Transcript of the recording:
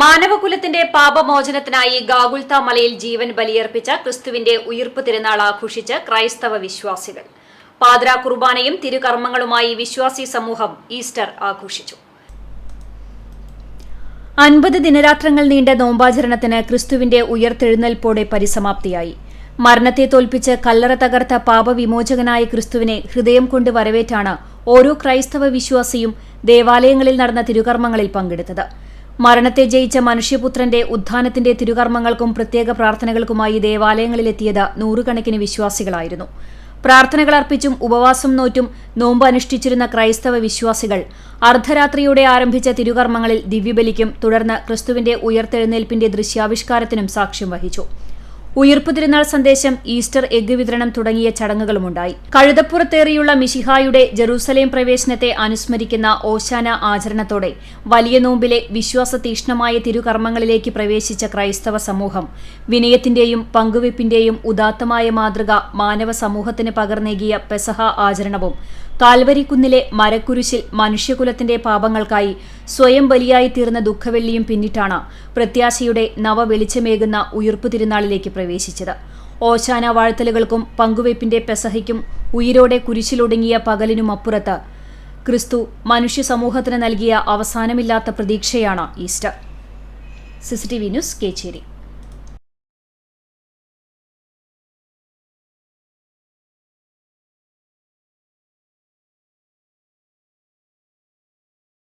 മാനവകുലത്തിന്റെ പാപമോചനത്തിനായി ഗാഗുൽത്ത മലയിൽ ജീവൻ ബലിയർപ്പിച്ച ക്രിസ്തുവിന്റെ ഉയിർപ്പ് തിരുനാൾ ആഘോഷിച്ച് ക്രൈസ്തവ വിശ്വാസികൾ. പാതിര കുർബാനയും തിരുകർമ്മങ്ങളുമായി വിശ്വാസി സമൂഹം ഈസ്റ്റർ ആഘോഷിച്ചു. അൻപത് ദിനരാത്രങ്ങൾ നീണ്ട നോമ്പാചരണത്തിന് ക്രിസ്തുവിന്റെ ഉയർത്തെഴുന്നേൽപ്പോടെ പരിസമാപ്തിയായി. മരണത്തെ തോൽപ്പിച്ച് കല്ലറ തകർത്ത പാപവിമോചകനായ ക്രിസ്തുവിനെ ഹൃദയം കൊണ്ട് വരവേറ്റാണ് ഓരോ ക്രൈസ്തവ വിശ്വാസിയും ദേവാലയങ്ങളിൽ നടന്ന തിരുകർമ്മങ്ങളിൽ പങ്കെടുത്തത്. മരണത്തെ ജയിച്ച മനുഷ്യപുത്രന്റെ ഉത്ഥാനത്തിന്റെ തിരുകർമ്മങ്ങൾക്കും പ്രത്യേക പ്രാർത്ഥനകൾക്കുമായി ദേവാലയങ്ങളിലെത്തിയത് നൂറുകണക്കിന് വിശ്വാസികളായിരുന്നു. പ്രാർത്ഥനകൾ അർപ്പിച്ചും ഉപവാസം നോറ്റും നോമ്പ് അനുഷ്ഠിച്ചിരുന്ന ക്രൈസ്തവ വിശ്വാസികൾ അർദ്ധരാത്രിയോടെ ആരംഭിച്ച തിരുകർമ്മങ്ങളിൽ ദിവ്യബലിക്കും തുടർന്ന് ക്രിസ്തുവിന്റെ ഉയർത്തെഴുന്നേൽപ്പിന്റെ ദൃശ്യാവിഷ്കാരത്തിനും സാക്ഷ്യം വഹിച്ചു. ഉയിർപ്പ് തിരുനാൾ സന്ദേശം ഈസ്റ്റർ എഗ് വിതരണം തുടങ്ങിയ ചടങ്ങുകളുമുണ്ടായി. കഴുതപ്പുറത്തേറിയുള്ള മിഷിഹായുടെ ജെറൂസലേം പ്രവേശനത്തെ അനുസ്മരിക്കുന്ന ഓശാന ആചരണത്തോടെ വലിയ നോമ്പിലെ വിശ്വാസ തീഷ്ണമായ തിരുകർമ്മങ്ങളിലേക്ക് പ്രവേശിച്ച ക്രൈസ്തവ സമൂഹം വിനയത്തിന്റെയും പങ്കുവെപ്പിന്റെയും ഉദാത്തമായ മാതൃക മാനവ സമൂഹത്തിന് പകർന്നേകിയ പെസഹ ആചരണവും കാൽവരിക്കുന്നിലെ മരക്കുരിശിൽ മനുഷ്യകുലത്തിന്റെ പാപങ്ങൾക്കായി സ്വയം ബലിയായി തീർന്ന ദുഃഖവെള്ളിയും പിന്നിട്ടാണ് പ്രത്യാശയുടെ നവവെളിച്ചമേകുന്ന ഉയിർപ്പ് തിരുനാളിലേക്ക് പ്രവേശിച്ചത്. ഓശാന വാഴ്ത്തലുകൾക്കും പങ്കുവയ്പ്പിന്റെ പെസഹയ്ക്കും ഉയിരോടെ കുരിശിലൊടുങ്ങിയ പകലിനുമപ്പുറത്ത് ക്രിസ്തു മനുഷ്യ സമൂഹത്തിന് നൽകിയ അവസാനമില്ലാത്ത പ്രതീക്ഷയാണ് ഈസ്റ്റർ. CCTV news Kecheri.